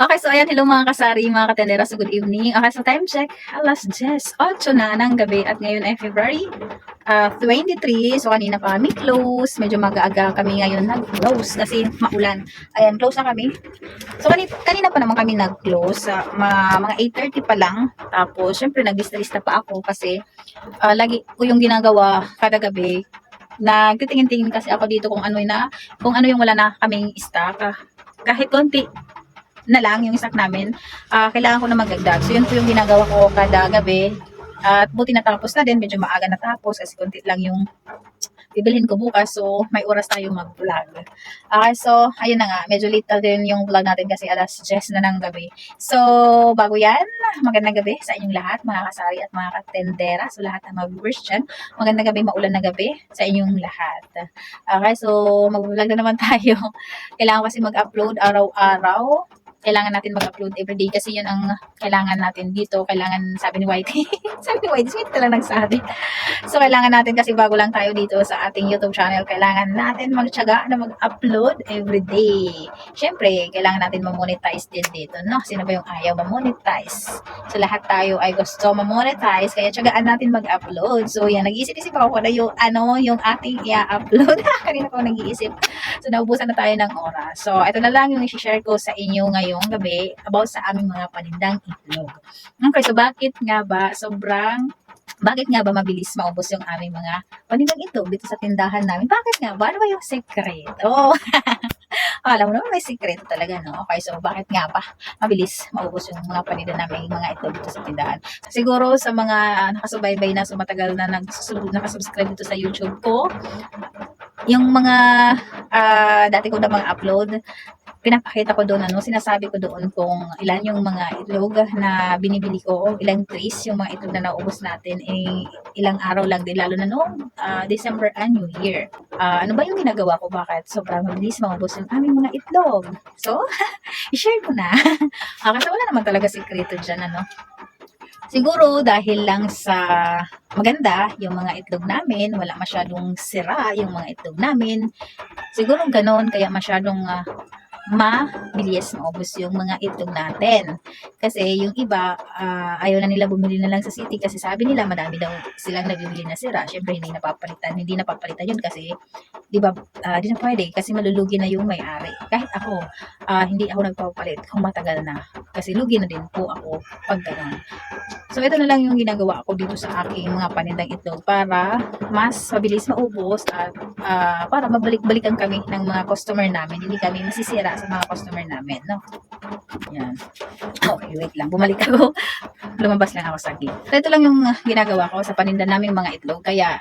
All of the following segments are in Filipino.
Okay, so ayan, hello mga kasari, mga katendera, so good evening. Okay, so time check, alas 10, 8 na ng gabi at ngayon ay February ah, 23. So kanina pa kami close, medyo mag-aaga kami ngayon nag-close kasi maulan. Ayan, close na kami. So kanina, kanina pa naman kami nag-close, sa mga, mga 8.30 pa lang. Tapos, syempre naglista-lista pa ako kasi ah, lagi ko yung ginagawa kada gabi. Nagtitingin-tingin kasi ako dito kung ano na, kung ano yung wala na kaming stock. Ah, kahit konti na lang yung stock namin, ah, kailangan ko na magdagdag. So, yun po yung ginagawa ko kada gabi. At buti natapos na din, medyo maaga natapos kasi konti lang yung bibilhin ko bukas. So, may oras tayo mag-vlog. Okay, so, ayun na nga. Medyo late na din yung vlog natin kasi alas 10 na ng gabi. So, bago yan, magandang gabi sa inyong lahat, mga kasari at mga katendera. So, lahat ng mga viewers dyan. Magandang gabi, maulan na gabi sa inyong lahat. Okay, so, mag-vlog na naman tayo. Kailangan kasi mag-upload araw-araw kailangan natin mag-upload everyday kasi yun ang kailangan natin dito. Kailangan, sabi ni Whitey, sabi ni Whitey, sweet ka nagsabi. So, kailangan natin kasi bago lang tayo dito sa ating YouTube channel, kailangan natin magtyaga na mag-upload everyday. Siyempre, kailangan natin ma-monetize din dito, no? Sino ba yung ayaw ma-monetize? So, lahat tayo ay gusto ma-monetize, kaya tyagaan natin mag-upload. So, yan, nag-iisip-isip ako kung ano yung, ano, yung ating i-upload. Kanina ko nag-iisip. So, naubusan na tayo ng oras. So, ito na lang yung i-share ko sa inyo ngayong gabi about sa aming mga panindang itlog. Okay, so bakit nga ba sobrang bakit nga ba mabilis maubos yung aming mga panindang itlog dito sa tindahan namin? Bakit nga ba? Ano ba yung sekreto? Alam mo naman may sekreto talaga, no? Okay, so bakit nga ba mabilis maubos yung mga paninda namin, mga itlog dito sa tindahan? Siguro sa mga nakasubaybay na sumatagal na nagsusunod, nakasubscribe dito sa YouTube ko, yung mga ah, dati ko na mga upload, pinapakita ko doon, ano, sinasabi ko doon kung ilan yung mga itlog na binibili ko, ilang trays yung mga itlog na naubos natin, eh, ilang araw lang din, lalo na noong ah, December and New Year. Ah, ano ba yung ginagawa ko? Bakit sobrang mabilis maubos yung aming mga itlog? So, i-share ko na. ah, kasi wala naman talaga sikreto dyan, ano. Siguro dahil lang sa maganda yung mga itlog namin, wala masyadong sira yung mga itlog namin. Siguro ganon, kaya masyadong ah, mabilis maubos yung mga itlog natin. Kasi yung iba, ah, ayaw na nila bumili na lang sa city kasi sabi nila madami daw silang nabibili na sira. Siyempre hindi napapalitan, hindi napapalitan yun kasi di ba, ah, di na pwede kasi malulugi na yung may-ari. Kahit ako, ah, hindi ako nagpapalit kung matagal na. Kasi lugi na din po ako pag ganun. So, ito na lang yung ginagawa ko dito sa aking mga panindang itlog para mas mabilis maubos at ah, para mabalik-balikan kami ng mga customer namin. Hindi kami masisira sa mga customer namin, no? Yan. Okay, wait lang. Bumalik ako. Lumabas lang ako sa gate. Ito lang yung ah, ginagawa ko sa paninda naming mga itlog. Kaya,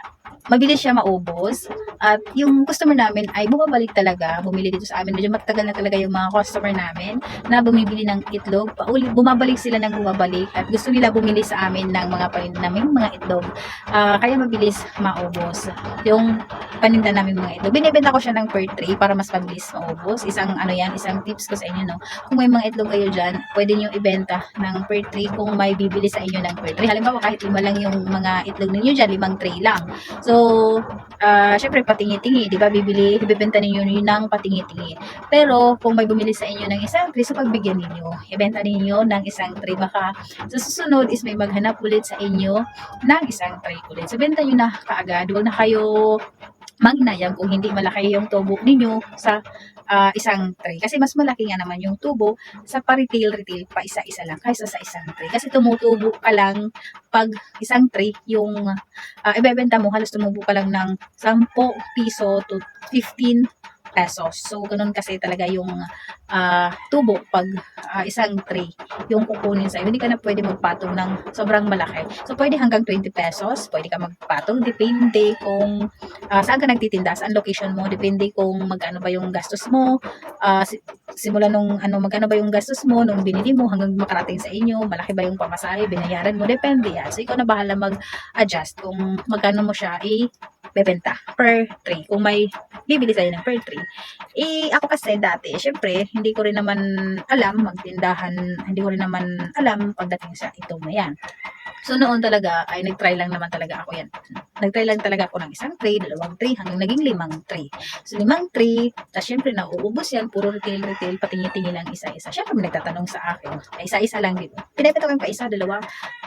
mabilis siya maubos. At yung customer namin ay bumabalik talaga, bumili dito sa amin. Medyo matagal na talaga yung mga customer namin na bumibili ng itlog. Pauli, bumabalik sila ng bumabalik at gusto nila bumili sa amin ng mga paninda namin mga itlog. Ah, kaya mabilis maubos. Yung paninda namin mga itlog. Binibenta ko siya ng per tray para mas mabilis maubos. Isang ano yan, isang tips ko sa inyo, no? Kung may mga itlog kayo dyan, pwede nyo ibenta ng per tray kung may bibili sa inyo ng per tray. Halimbawa, kahit lima lang yung mga itlog ninyo dyan, limang tray lang. So, ah syempre, patingi-tingi, di ba? Bibili, ibibenta ninyo yun ng patingi-tingi. Pero, kung may bumili sa inyo ng isang tray, so pagbigyan ninyo, ibenta ninyo ng isang tray. Baka sa susunod is may maghanap ulit sa inyo ng isang tray ulit. So, benta nyo na kaagad. Huwag na kayo magnayang kung hindi malaki yung tubo ninyo sa ah, isang tray. Kasi mas malaki nga naman yung tubo sa pa-retail-retail pa isa-isa lang kaysa sa isang tray. Kasi tumutubo ka lang pag isang tray yung uh, ibebenta mo, halos tumubo ka lang ng 10 piso to 15 pesos. So, ganun kasi talaga yung ah, tubo pag ah, isang tray yung kukunin sa'yo. Hindi ka na pwede magpatong ng sobrang malaki. So, pwede hanggang 20 pesos. Pwede ka magpatong. Depende kung ah, saan ka nagtitinda, saan location mo. Depende kung magkano ba yung gastos mo. Si- simula nung ano, magkano ba yung gastos mo nung binili mo hanggang makarating sa inyo. Malaki ba yung pamasahe, binayaran mo. Depende yan. So, ikaw na bahala mag-adjust kung magkano mo siya i bebenta per tray. Kung may bibili sa'yo ng per tray. Eh, ako kasi dati, syempre, hindi ko rin naman alam magtindahan, hindi ko rin naman alam pagdating sa itong na yan. So noon talaga ay nagtry lang naman talaga ako yan. Nagtry lang talaga ako ng isang tray, dalawang tray, hanggang naging limang tray. So limang tray, tapos syempre nauubos yan, puro retail, retail, patingin-tingin lang isa-isa. Syempre may nagtatanong sa akin, isa-isa lang dito. Pinapita ko yung pa isa, dalawa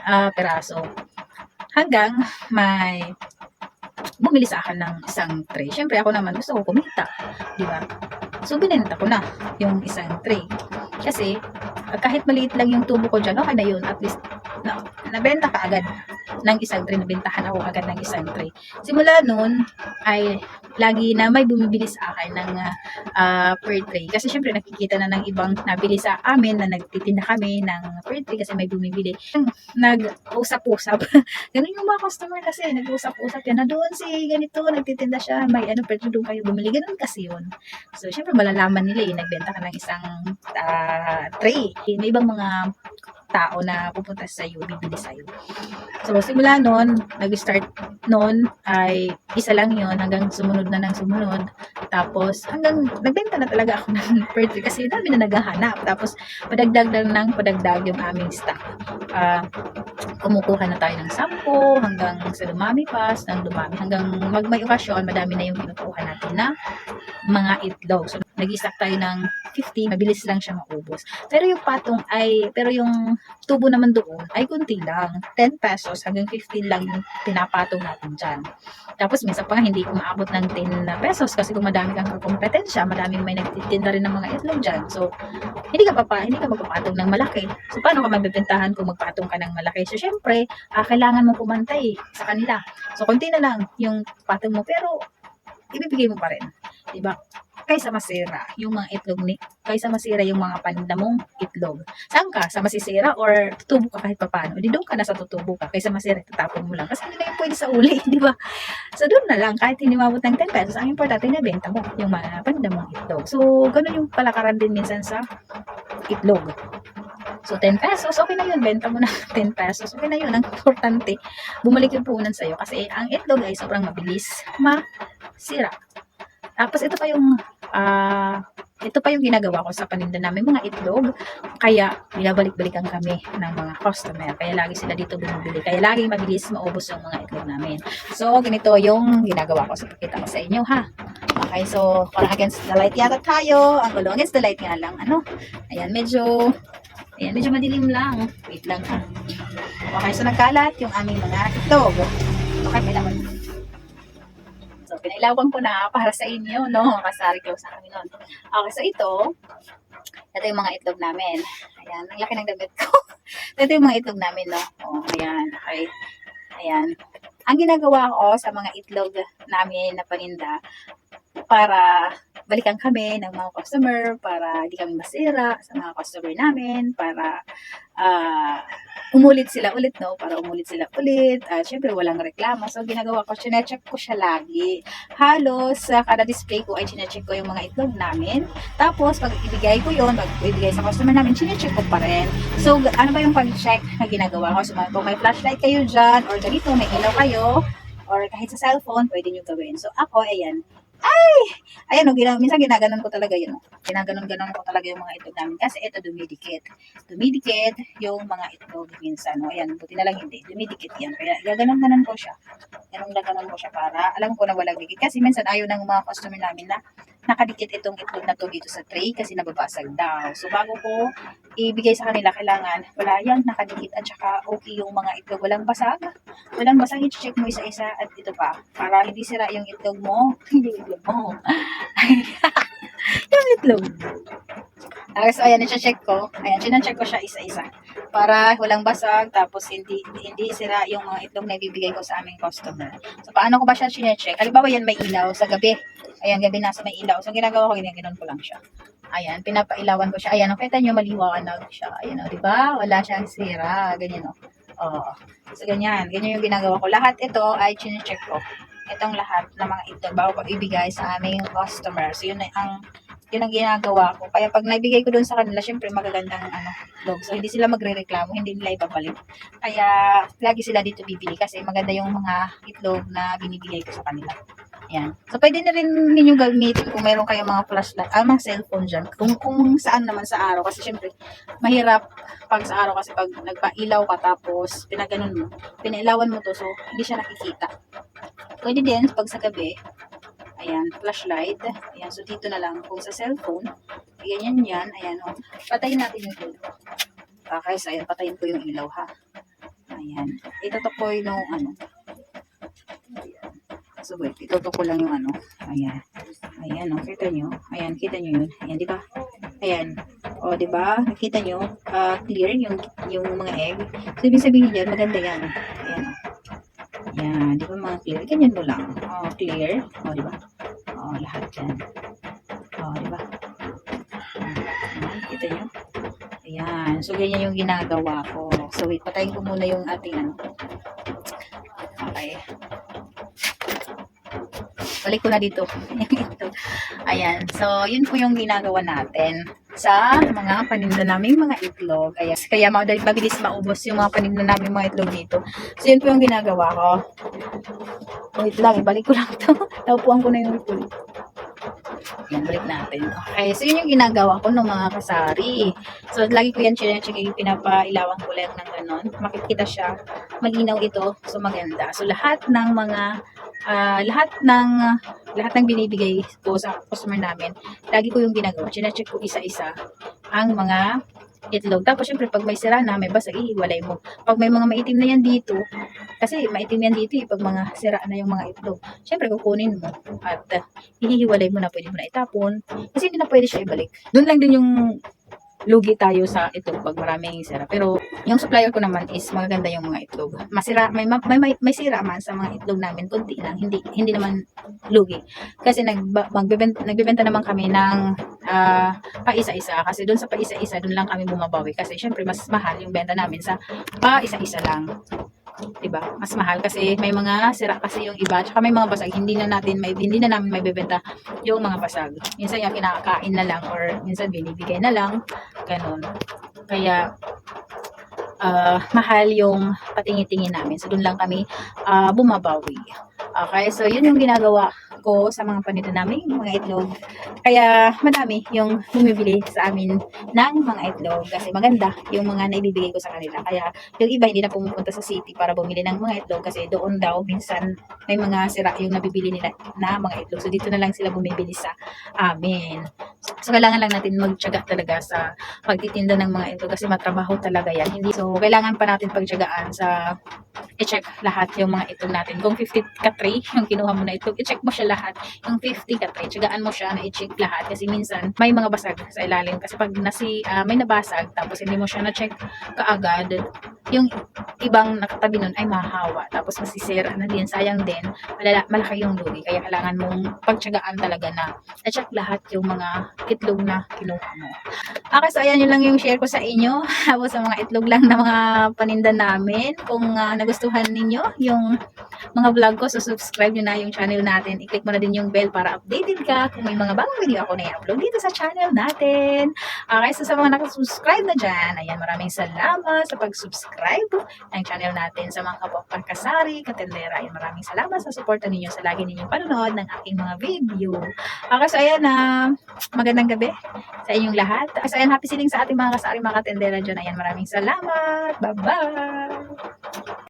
ah, peraso. Hanggang may bumili sa akin ng isang tray. Syempre ako naman gusto ko kumita, di ba? So binenta ko na yung isang tray. Kasi ah, kahit maliit lang yung tubo ko dyan, okay na yun. At least na, nabenta ka agad ng isang tray. Nabentahan ako agad ng isang tray. Simula noon ay lagi na may bumibili sa akin ng ah, ah, per tray. Kasi syempre nakikita na ng ibang nabili sa amin na nagtitinda kami ng per tray kasi may bumibili. Nag-usap-usap. Ganun yung mga customer kasi, nag-usap-usap yan. Na doon si ganito, nagtitinda siya, may ano, pero doon kayo bumili. Ganun kasi yun. So, syempre malalaman nila eh, nagbenta ka ng isang ah, tray. May ibang mga tao na pupunta sa iyo, bibili sa iyo. So, simula noon, nag-start noon ay isa lang yon hanggang sumunod na ng sumunod. Tapos, hanggang nagbenta na talaga ako ng per kasi dami na naghahanap. Tapos, padagdag lang ng padagdag yung aming stock. Ah, kumukuha na tayo ng 10 hanggang sa dumami pa, ng dumami. Hanggang mag may okasyon, madami na yung kinukuha natin na mga itlog. So, nag-stock tayo ng 50, mabilis lang siya maubos. Pero yung patong ay, pero yung tubo naman doon ay kunti lang. 10 pesos hanggang 15 lang yung pinapatong natin dyan. Tapos minsan pa hindi umaabot ng 10 na pesos kasi kung madami kang kompetensya, madaming may nagtitinda rin ng mga itlog dyan. So, hindi ka pa, pa hindi ka magpapatong ng malaki. So, paano ka mabibentahan kung magpatong ka ng malaki? So, syempre, ah, kailangan mo pumantay sa kanila. So, konti na lang yung patong mo, pero ibibigay mo pa rin. Diba? Kaysa masira yung mga itlog ni, kaysa masira yung mga paninda mong itlog. Saan ka? Sa masisira or tutubo ka kahit papano? Di doon ka na sa tutubo ka. Kaysa masira, tatapon mo lang. Kasi hindi na yung pwede sa uli, di ba? So, doon na lang. Kahit hindi mabot ng 10 pesos, ang importante na benta mo yung mga paninda mong itlog. So, ganun yung palakaran din minsan sa itlog. So, 10 pesos, okay na yun. Benta mo na 10 pesos. Okay na yun. Ang importante, bumalik yung puhunan sa'yo. Kasi ang itlog ay sobrang mabilis masira. Tapos, ito pa yung, ah, ito pa yung ginagawa ko sa paninda namin, mga itlog. Kaya, binabalik-balikan kami ng mga customer. Kaya lagi sila dito bumibili. Kaya laging mabilis maubos yung mga itlog namin. So, ganito yung ginagawa ko. So, pakita ko sa inyo, ha? Okay, so, parang against the light yata tayo. Ang gulo, against the light nga lang. Ano? Ayan, medyo, ayan, medyo madilim lang. Wait lang, ha? Okay, so nagkalat yung aming mga itlog. Okay, may laman. Pinailawan ko na para sa inyo, no? Kasari close na kami nun. Okay, so ito, ito yung mga itlog namin. Ayan, ang laki ng damit ko. ito yung mga itlog namin, no? Oh, ayan, okay. Ayan. Ang ginagawa ko sa mga itlog namin na paninda, para balikan kami ng mga customer, para hindi kami masira sa mga customer namin, para ah, umulit sila ulit, no? Para umulit sila ulit. At syempre, walang reklamo. So, ginagawa ko, chinecheck ko siya lagi. Halos, sa kada display ko ay chinecheck ko yung mga itlog namin. Tapos, pag ibigay ko yun, pag ibigay sa customer namin, chinecheck ko pa rin. So, ano ba yung pag-check na ginagawa ko? So, kung may flashlight kayo dyan, or ganito, may ilaw kayo, or kahit sa cellphone, pwede nyo gawin. So, ako, ayan, Ayan, no, gina, minsan ginaganon ko talaga yun. No? Ginaganon-ganon ko talaga yung mga itlog namin. Kasi ito dumidikit. Dumidikit yung mga itlog minsan. No? Ayan, buti na lang hindi. Dumidikit yan. Kaya gaganon-ganon ko siya. Ganon-ganon ko siya para alam ko na walang dikit. Kasi minsan ayaw ng mga customer namin na nakadikit itong itlog na to dito sa tray kasi nababasag daw. So bago ko ibigay sa kanila, kailangan wala yan, nakadikit at saka okay yung mga itlog. Walang basag. Walang basag, i-check mo isa-isa at ito pa. Para hindi sira yung itlog mo. Hindi itlog mo. yung itlog. Okay, so ayan, i-check ko. Ayan, check ko siya isa-isa. Para walang basag, tapos hindi hindi sira yung mga itlog na ibibigay ko sa aming customer. So, paano ko ba siya check? Halimbawa yan may ilaw sa gabi. Ayan, gabi nasa may ilaw. So, ginagawa ko, ginaganon ko lang siya. Ayan, pinapailawan ko siya. Ayan, nakita nyo, maliwanag siya. Ayan, o, di ba? Wala siyang sira. Ganyan, o. Oo. So, ganyan. Ganyan yung ginagawa ko. Lahat ito ay chinecheck ko. Itong lahat ng mga itlog bago ko ibigay sa aming customer. So, yun ang yun ang ginagawa ko. Kaya pag naibigay ko dun sa kanila, syempre magagandang ano, itlog. So, hindi sila magre-reklamo, hindi nila ibabalik. Kaya, lagi sila dito bibili kasi maganda yung mga itlog na binibigay ko sa kanila. Yan. So, pwede na rin ninyo gamitin kung meron kayong mga flashlight, ah, mga cellphone dyan. Kung, kung saan naman sa araw. Kasi syempre, mahirap pag sa araw kasi pag nagpailaw ka tapos pinaganon mo, pinailawan mo to so hindi siya nakikita. Pwede din pag sa gabi, ayan, flashlight. Ayan, so dito na lang kung sa cellphone, ayan yan yan, ayan o. Patayin natin yung ilaw. Okay, so ayan, patayin ko yung ilaw ha. Ayan. Itutok ko yung ano. Ayan. So wait, itutok ko lang yung ano. Ayan. Ayan, oh, kita nyo. Ayan, kita nyo yun. Ayan, di ba? Ayan. O, di ba? Nakita nyo? ah, clear yung, yung mga egg. So, ibig sabihin yan, maganda yan. Ayan, oh. Ayan, di ba mga clear? Ganyan mo lang. O, clear. O, di ba? O, lahat yan. O, di ba? Ayan, kita nyo? Ayan. So, ganyan yung ginagawa ko. So, wait, patayin ko muna yung ating ano. Okay. Balik ko na dito. Ito. Ayan. So, yun po yung ginagawa natin sa mga paninda naming mga itlog. Kaya, kaya mabilis maubos yung mga paninda naming mga itlog dito. So, yun po yung ginagawa ko. Wait lang, ibalik ko lang to. Taupuan ko na yung itlog. Yan, natin. Okay, so yun yung ginagawa ko ng mga kasari. So, lagi ko yan chinecheck, pinapailawan ko lang ng ganon. Makikita siya, malinaw ito, so maganda. So, lahat ng mga, ah, lahat ng, lahat ng binibigay ko sa customer namin, lagi ko yung ginagawa. Chinecheck ko isa-isa ang mga itlog. Tapos, syempre, pag may sira na, may basag, ihiwalay mo. Pag may mga maitim na yan dito, kasi maitim yan dito, eh, pag mga sira na yung mga itlog, syempre, kukunin mo at uh, hihiwalay mo na, pwede mo na itapon. Kasi hindi na pwede siya ibalik. Doon lang din yung lugi tayo sa itlog pag maraming sira. Pero yung supplier ko naman is magaganda yung mga itlog. Masira, may, ma- may, may, may sira man sa mga itlog namin, kunti lang. Hindi, hindi naman lugi. Kasi nag, magbebenta, nagbebenta naman kami ng ah, pa-isa-isa. Kasi doon sa pa-isa-isa, doon lang kami bumabawi. Kasi syempre, mas mahal yung benta namin sa pa-isa-isa lang. 'Di ba? Mas mahal kasi may mga sira kasi yung iba, tsaka may mga basag hindi na natin may hindi na namin may bebenta yung mga basag. Minsan yung kinakain na lang or minsan binibigay na lang, ganun. Kaya ah, mahal yung patingi-tingin namin. So doon lang kami ah, bumabawi. Okay, so yun yung ginagawa ko sa mga paninda namin, mga itlog. Kaya madami yung bumibili sa amin ng mga itlog kasi maganda yung mga naibibigay ko sa kanila. Kaya yung iba hindi na pumupunta sa city para bumili ng mga itlog kasi doon daw minsan may mga sira yung nabibili nila na mga itlog. So dito na lang sila bumibili sa amin. So kailangan lang natin magtiyaga talaga sa pagtitinda ng mga itlog kasi matrabaho talaga yan. Hindi so kailangan pa natin pagtiyagaan sa i-check lahat yung mga itlog natin. Kung 50 ka tray yung kinuha mo na itlog, i-check mo siya lahat. Yung 50 ka tray, tiyagaan mo siya na i-check lahat kasi minsan may mga basag sa ilalim kasi pag nasi ah, may nabasag tapos hindi mo siya na-check kaagad, yung ibang nakatabi nun ay mahahawa. Tapos masisira na din, sayang din, malala, malaki yung lugi. Kaya kailangan mong pagtsagaan talaga na na-check lahat yung mga itlog na kinuha mo. Okay, so ayan yun lang yung share ko sa inyo. Tapos sa mga itlog lang na mga paninda namin. Kung ah, nagustuhan ninyo yung mga vlog ko, so subscribe nyo na yung channel natin. I-click mo na din yung bell para updated ka kung may mga bagong video ako na i-upload dito sa channel natin. Okay, so sa mga nakasubscribe na dyan, ayan, maraming salamat sa pag-subscribe ng channel natin sa mga kapwa kasari, katendera. Ayan, maraming salamat sa suporta ninyo sa lagi ninyong panonood ng aking mga video. Okay, so ayan na magandang gabi sa inyong lahat. So ayan, happy siling sa ating mga kasari, mga katendera dyan. Ayan, maraming salamat. Bye-bye!